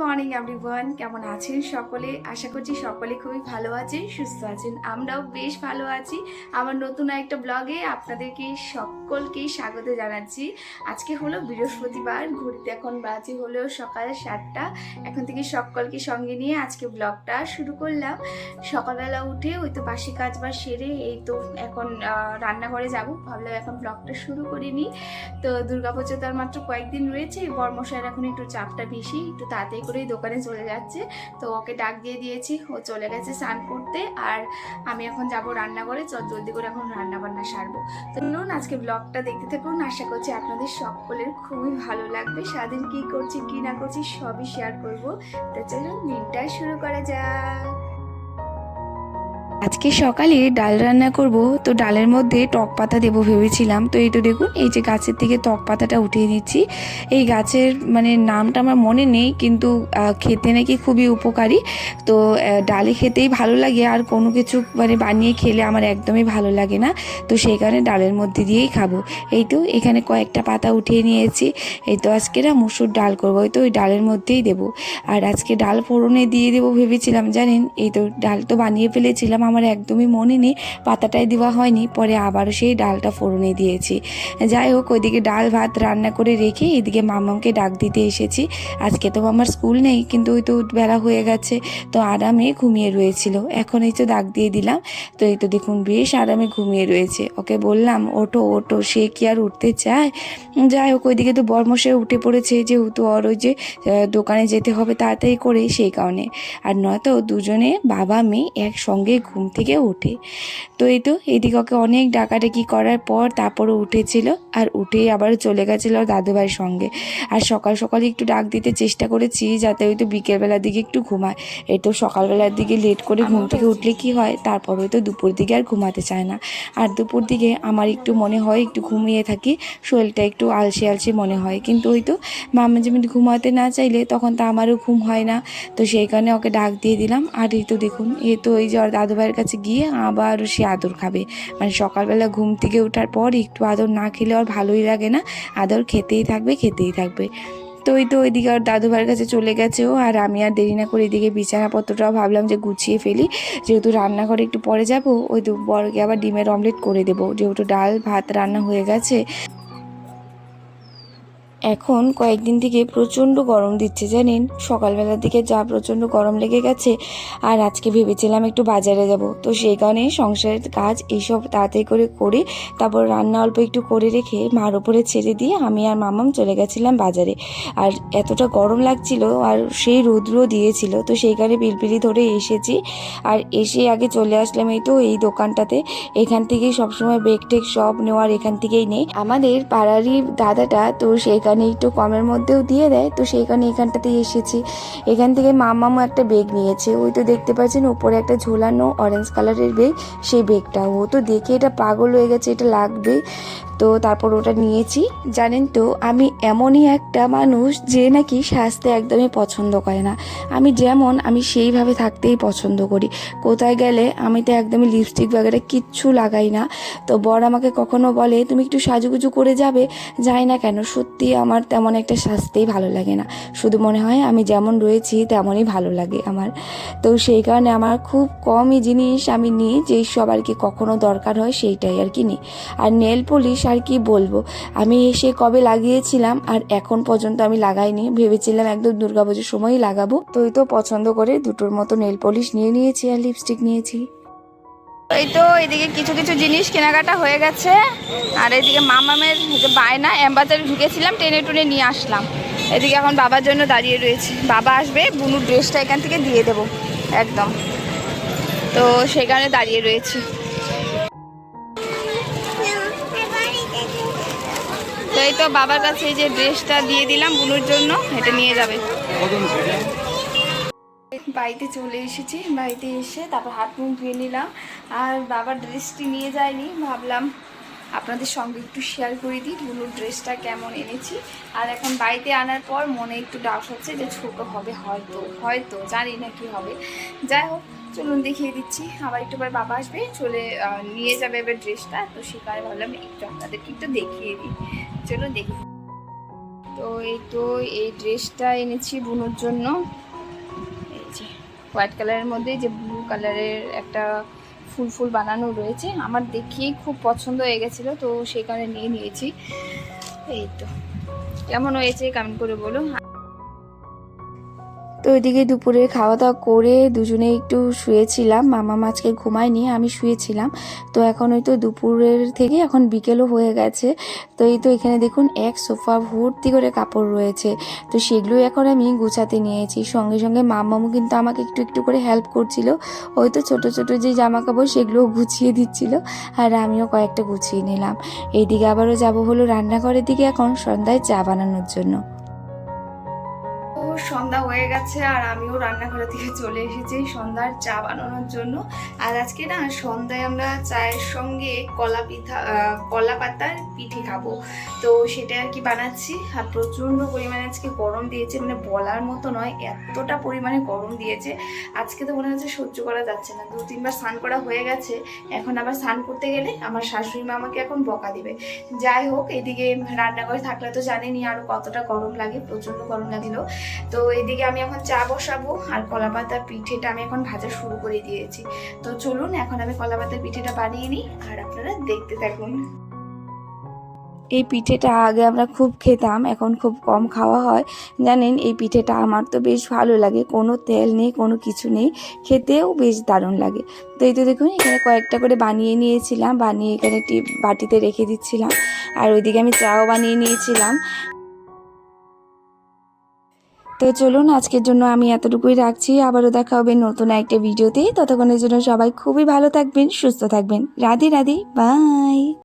Morning everyone কেমন আছেন সকলে? আশা করছি সকলে খুবই ভালো আছেন, সুস্থ আছেন। আমরাও বেশ ভালো আছি। আমার নতুন একটা ব্লগে আপনাদেরকে সকলকেই স্বাগত জানাচ্ছি। আজকে হলো বৃহস্পতিবার ঘুরতে এখন বাজে হলো সকাল সাতটা। এখন থেকে সকলকে সঙ্গে নিয়ে আজকে ব্লগটা শুরু করলাম। সকালবেলা উঠে ওই তো বাসি কাজ বা সেরে এই তো এখন রান্নাঘরে যাব। ভাবলাম এখন ব্লগটা শুরু করিনি তো দুর্গাপুজো তার মাত্র কয়েকদিন রয়েছে, বর্মশাইয়ের এখন একটু চাপটা বেশি, একটু তাড়াতাড়ি করেই দোকানে চলে যাচ্ছে। তো ওকে ডাক দিয়ে দিয়েছি, ও চলে গেছে স্নান করতে আর আমি এখন যাব রান্নাঘরে। চল, জলদি করে এখন রান্না বান্না সারবো। তো চলুন, আজকে ব্লগটা দেখতে থাকুন। আশা করছি আপনাদের সকলের খুবই ভালো লাগবে। সারাদিন কী করছি, কী না করছি, সবই শেয়ার করব। তো চলুন, দিনটা শুরু করা যাক। আজকে সকালে ডাল রান্না করব, তো ডালের মধ্যে টক পাতা দেবো ভেবেছিলাম। তো এই তো দেখুন, এই যে গাছের থেকে টক পাতাটা উঠিয়ে নিচ্ছি। এই গাছের মানে নামটা আমার মনে নেই, কিন্তু খেতে নাকি খুবই উপকারী। তো ডালে খেতেই ভালো লাগে, আর কোনো কিছু মানে বানিয়ে খেলে আমার একদমই ভালো লাগে না। তো সেই কারণে ডালের মধ্যে দিয়েই খাব। এই তো এখানে কয়েকটা পাতা উঠিয়ে নিয়েছি। এই তো আজকে না মুসুর ডাল করব তো ওই ডালের মধ্যেই দেবো। আর আজকে ডাল ফোড়নে দিয়ে দেবো ভেবেছিলাম, জানেন? এই তো ডাল তো বানিয়ে ফেলেছিলাম আমার একদমই মনে নেই, পাতাটাই দেওয়া হয়নি, পরে আবারও সেই ডালটা ফোড়নে দিয়েছি। যাই হোক, ওইদিকে ডাল ভাত রান্না করে রেখে এদিকে মামাকে ডাক দিতে এসেছি। আজকে তো আমার স্কুল নেই, কিন্তু ওই তো বেলা হয়ে গেছে, তো আরামে ঘুমিয়ে রয়েছিল। এখন এই তো ডাক দিয়ে দিলাম, তো এই তো দেখুন বেশ আরামে ঘুমিয়ে রয়েছে। ওকে বললাম, ওঠো ওঠো, সে কি আর উঠতে চায়? যাই হোক, ওইদিকে তো বর্মশে উঠে পড়েছে, যেহেতু ওর ওই যে দোকানে যেতে হবে তাড়াতাড়ি করে, সেই কারণে। আর নয়তো দুজনে বাবা, মেয়ে একসঙ্গে ঘুম থেকে উঠে। তো এই তো এদিকে ওকে অনেক ডাকাডাকি করার পর তারপরে উঠেছিল আর উঠেই আবার চলে গেছিল দাদুভাইয়ের সঙ্গে। আর সকাল সকালে একটু ডাক দিতে চেষ্টা করেছি যাতে ওই তো বিকেলবেলার দিকে একটু ঘুমায়। এই তো সকালবেলার দিকে লেট করে ঘুম থেকে উঠলে কি হয়, তারপর হয়তো দুপুর দিকে আর ঘুমাতে চায় না। আর দুপুর দিকে আমার একটু মনে হয় একটু ঘুমিয়ে থাকি, শরীরটা একটু আলসে আলসে মনে হয়। কিন্তু ওই তো মামা যেমন ঘুমাতে না চাইলে তখন তো আমারও ঘুম হয় না। তো সেই কারণে ওকে ডাক দিয়ে দিলাম। আর এই তো দেখুন এ তো ওই যে ওর দাদু কাছে গিয়ে আবার সে আদর খাবে। মানে সকালবেলা ঘুম থেকে ওঠার পর একটু আদর না খেলে ওর ভালোই লাগে না। আদর খেতেই থাকবে খেতেই থাকবে। তো ওই তো ওইদিকে ওর দাদু ভাইয়ের কাছে চলে গেছে ও। আর আমি আর দেরি না করে এদিকে বিছানাপত্রটাও ভাবলাম যে গুছিয়ে ফেলি। যেহেতু রান্নাঘরে একটু পরে যাব, ওই বড়কে আবার ডিমের অমলেট করে দেবো। যেহেতু ডাল, ভাত রান্না হয়ে গেছে এখন কয়েকদিন থেকে প্রচণ্ড গরম দিচ্ছে, জানেন? সকালবেলার দিকে যা প্রচণ্ড গরম লেগে গেছে, আর আজকে ভেবেছিলাম একটু বাজারে যাব। তো সেই কারণে সংসারের কাজ এইসব তাড়াতাড়ি করে করে তারপর রান্না অল্প একটু করে রেখে মার ওপরে ছেড়ে দিয়ে আমি আর মামাম চলে গেছিলাম বাজারে। আর এতটা গরম লাগছিল আর সেই রৌদ্রও দিয়েছিল, তো সেই কারণে পিলপিলি ধরে এসেছি। আর এসে আগে চলে আসলাম এই তো এই দোকানটাতে। এখান থেকেই সবসময় বেগ টেক সব নেওয়ার এখান থেকেই নেই। আমাদের পাড়ারই দাদাটা তো সেইখানে একটু কমের মধ্যেও দিয়ে দেয়। তো সেই কারণে এখানটাতেই এসেছি। এখান থেকে মামামও একটা বেগ নিয়েছে। ওই তো দেখতে পাচ্ছেন, উপরে একটা ঝোলানো অরেঞ্জ কালারের বেগ সেই বেগটা ও তো দেখে এটা পাগল হয়ে গেছে, এটা লাগবে। তো তারপর ওটা নিয়েছি। জানেন তো, আমি এমনই একটা মানুষ যে নাকি সাজতে একদমই পছন্দ করে না। আমি যেমন, আমি সেইভাবে থাকতেই পছন্দ করি। কোথায় গেলে আমি তো একদমই লিপস্টিক বাগেরা কিচ্ছু লাগাই না। তো বর আমাকে কখনো বলে, তুমি একটু সাজুগুজু করে যাবে? যাই না কেন, সত্যি আমার তেমন একটা সাজতেই ভালো লাগে না। শুধু মনে হয় আমি যেমন রয়েছি তেমনই ভালো লাগে আমার। তো সেই কারণে আমার খুব কমই জিনিস আমি নিই যেই সব আর কি কখনো দরকার হয় সেইটাই আর কি নিই। আর নেল পলিশ আর কি বলব, আমি এসে কবে লাগিয়েছিলাম আর এখন পর্যন্ত আমি লাগাইনি। ভেবেছিলাম একদম দুর্গাপুজোর সময়ই লাগাবো। তো তো পছন্দ করে দুটোর মতো নেল পলিশ নিয়ে নিয়েছি আর লিপস্টিক নিয়েছি। এই তো এদিকে কিছু কিছু জিনিস কেনাকাটা হয়ে গেছে। আর এদিকে মামামের যে বায়না অ্যাম্বাজারে ঢুকেছিলাম, টেনে টুনে নিয়ে আসলাম। এদিকে এখন বাবার জন্য দাঁড়িয়ে রয়েছি। বাবা আসবে, বুনুর ড্রেসটা এখান থেকে দিয়ে দেবো। একদম। তো সেখানে দাঁড়িয়ে রয়েছি। তো এই তো বাবার কাছে এই যে ড্রেসটা দিয়ে দিলাম, বুনুর জন্য, এটা নিয়ে যাবে। বাড়িতে চলে এসেছি, বাড়িতে এসে তারপর হাত মুখ ধুয়ে নিলাম। আর বাবার ড্রেসটি নিয়ে যায়নি ভাবলাম আপনাদের সঙ্গে একটু শেয়ার করে দিই বুনুর ড্রেসটা কেমন এনেছি। আর এখন বাড়িতে আনার পর মনে একটু ডাউট হচ্ছে যে ছোট হবে হয়তো হয়তো, জানি না কি হবে। যাই হোক, চলুন দেখিয়ে দিচ্ছি, আবার একটু পরে বাবা আসবে, চলে নিয়ে যাবে এবার ড্রেসটা তো সেখানে ভাবলাম একটু আপনাদেরকে একটু দেখিয়ে দিই। চলুন দেখি। তো এই তো এই ড্রেসটা এনেছি বুনোর জন্য। হোয়াইট কালারের মধ্যে যে ব্লু কালারের একটা ফুল ফুল বানানো রয়েছে। আমার দেখেই খুব পছন্দ হয়ে গেছিল, তো সেই কারণে নিয়ে নিয়েছি। এই তো। কেমন হয়েছে? কমেন্ট করে বলুন ওইদিকে দুপুরে খাওয়া দাওয়া করে দুজনে একটু শুয়েছিলাম। মামা মাছকে ঘুমায়নি, আমি শুয়েছিলাম। তো এখন ওই তো দুপুরের থেকে এখন বিকেলও হয়ে গেছে। তো এই তো এখানে দেখুন এক সোফা ভর্তি করে কাপড় রয়েছে। তো সেগুলো এখন আমি গুছাতে নিয়েছি। সঙ্গে সঙ্গে মামামু কিন্তু আমাকে একটু একটু করে হেল্প করছিল। ওই তো ছোটো ছোটো যে জামা কাপড় সেগুলোও গুছিয়ে দিচ্ছিল আর আমিও কয়েকটা গুছিয়ে নিলাম। এইদিকে আবারও যাব হলো রান্নাঘরের দিকে এখন সন্ধ্যায় চা বানানোর জন্য। সন্ধ্যা হয়ে গেছে আর আমিও রান্নাঘরের থেকে চলে এসেছি সন্ধ্যার চা বানানোর জন্য। আর আজকে না, সন্ধ্যায় আমরা চায়ের সঙ্গে কলা পিঠা কলা পাতার পিঠে খাব। তো সেটা আর কি বানাচ্ছি। আর প্রচণ্ড পরিমাণে আজকে গরম দিয়েছে মানে বলার মতো নয়, এতটা পরিমাণে গরম দিয়েছে। আজকে তো মনে হচ্ছে সহ্য করা যাচ্ছে না। দু তিনবার স্নান করা হয়ে গেছে। এখন আবার স্নান করতে গেলে আমার শাশুড়ি মা আমাকে এখন বকা দিবে। যাই হোক, এদিকে রান্নাঘরে থাকলে তো জানেনই আরও কতটা গরম লাগে, প্রচণ্ড গরম লাগছিল তো এদিকে আমি এখন চা বসাবো আর কলা পাতার পিঠেটা আমি এখন ভাজা শুরু করে দিয়েছি। তো চলুন, এখন আমি কলা পাতার পিঠেটা বানিয়ে নিই আর আপনারা দেখতে থাকুন। এই পিঠেটা আগে আমরা খুব খেতাম, এখন খুব কম খাওয়া হয়। জানেন, এই পিঠেটা আমার তো বেশ ভালো লাগে, কোনো তেল নেই, কোনো কিছু নেই, খেতেও বেশ দারুণ লাগে। তো এই তো দেখুন, এখানে কয়েকটা করে বানিয়ে নিয়েছিলাম, বানিয়ে এখানে একটি বাটিতে রেখে দিচ্ছিলাম। আর ওইদিকে আমি চাও বানিয়ে নিয়েছিলাম। তো চলুন, আজকের জন্য আমি এতটুকুই রাখছি। আবারও দেখা হবে নতুন একটা ভিডিওতে। ততক্ষণের জন্য সবাই খুবই ভালো থাকবেন, সুস্থ থাকবেন। রাধে রাধে, বাই।